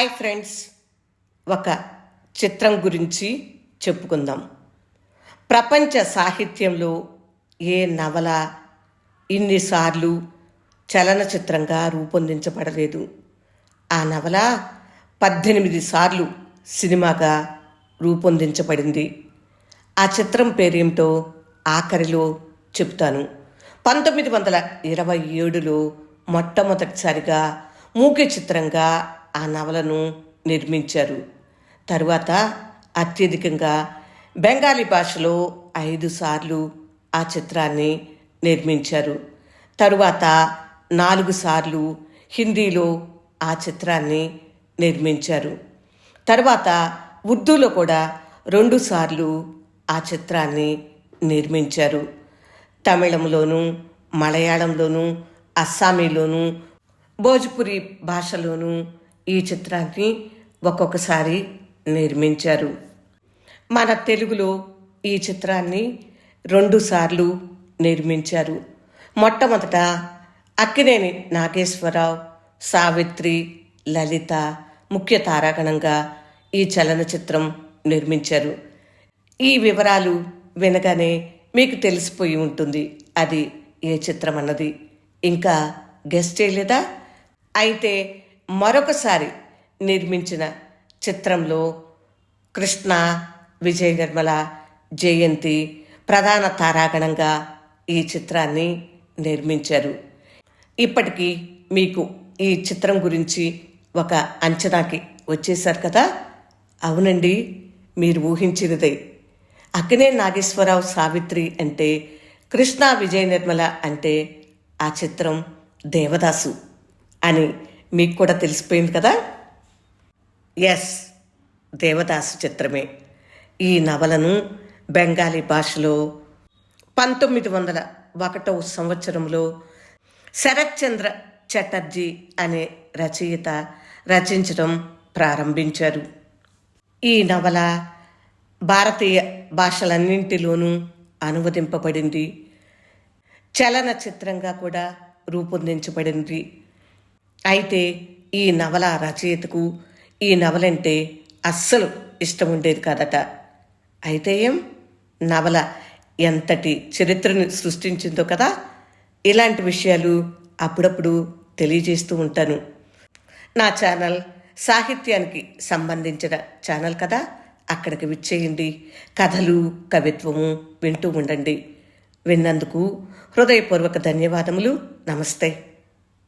Hi friends. ఒక చిత్రం గురించి చెప్పుకుందాం. ప్రపంచ సాహిత్యంలో ఏ నవల ఇన్నిసార్లు చలనచిత్రంగా రూపొందించబడలేదు. ఆ నవల పద్దెనిమిది సార్లు సినిమాగా రూపొందించబడింది. ఆ చిత్రం పేరేమిటో ఆఖరిలో చెప్తాను. పంతొమ్మిది వందల ఇరవై ఏడులో మొట్టమొదటిసారిగా మూక చిత్రంగా ఆ నవలను నిర్మించారు. తరువాత అత్యధికంగా బెంగాలీ భాషలో ఐదు సార్లు ఆ చిత్రాన్ని నిర్మించారు. తరువాత నాలుగు సార్లు హిందీలో ఆ చిత్రాన్ని నిర్మించారు. తర్వాత ఉర్దూలో కూడా రెండు సార్లు ఆ చిత్రాన్ని నిర్మించారు. తమిళంలోను మలయాళంలోను అస్సామీలోను భోజ్పురి భాషలోనూ ఈ చిత్రాన్ని ఒక్కొక్కసారి నిర్మించారు. మన తెలుగులో ఈ చిత్రాన్ని రెండుసార్లు నిర్మించారు. మొట్టమొదట అక్కినేని నాగేశ్వరరావు సావిత్రి లలిత ముఖ్య తారాగణంగా ఈ చలనచిత్రం నిర్మించారు. ఈ వివరాలు వినగానే మీకు తెలిసిపోయి ఉంటుంది అది ఏ చిత్రం అన్నది ఇంకా గెస్ట్ చేయలేదా? అయితే మరొకసారి నిర్మించిన చిత్రంలో కృష్ణ విజయ నిర్మల జయంతి ప్రధాన తారాగణంగా ఈ చిత్రాన్ని నిర్మించారు. ఇప్పటికీ మీకు ఈ చిత్రం గురించి ఒక అంచనాకి వచ్చేశారు కదా? అవునండి మీరు ఊహించినదే. అక్కినే నాగేశ్వరరావు సావిత్రి అంటే కృష్ణ విజయ నిర్మల అంటే ఆ చిత్రం దేవదాసు అని మీకు కూడా తెలిసిపోయింది కదా? ఎస్ దేవదాసు చిత్రమే. ఈ నవలను బెంగాలీ భాషలో పంతొమ్మిది వందల ఒకటవ సంవత్సరంలో శరత్చంద్ర చటర్జీ అనే రచయిత రచించడం ప్రారంభించారు. ఈ నవల భారతీయ భాషలన్నింటిలోనూ అనువదింపబడింది. చలనచిత్రంగా కూడా రూపొందించబడింది. అయితే ఈ నవల రచయితకు ఈ నవలంటే అస్సలు ఇష్టం ఉండేది కాదట. అయితే ఏం? నవల ఎంతటి చరిత్రను సృష్టించిందో కదా? ఇలాంటి విషయాలు అప్పుడప్పుడు తెలియజేస్తూ ఉంటాను. నా ఛానల్ సాహిత్యానికి సంబంధించిన ఛానల్ కదా? అక్కడికి విచ్చేయండి. కథలు కవిత్వము వింటూ ఉండండి. విన్నందుకు హృదయపూర్వక ధన్యవాదములు. నమస్తే.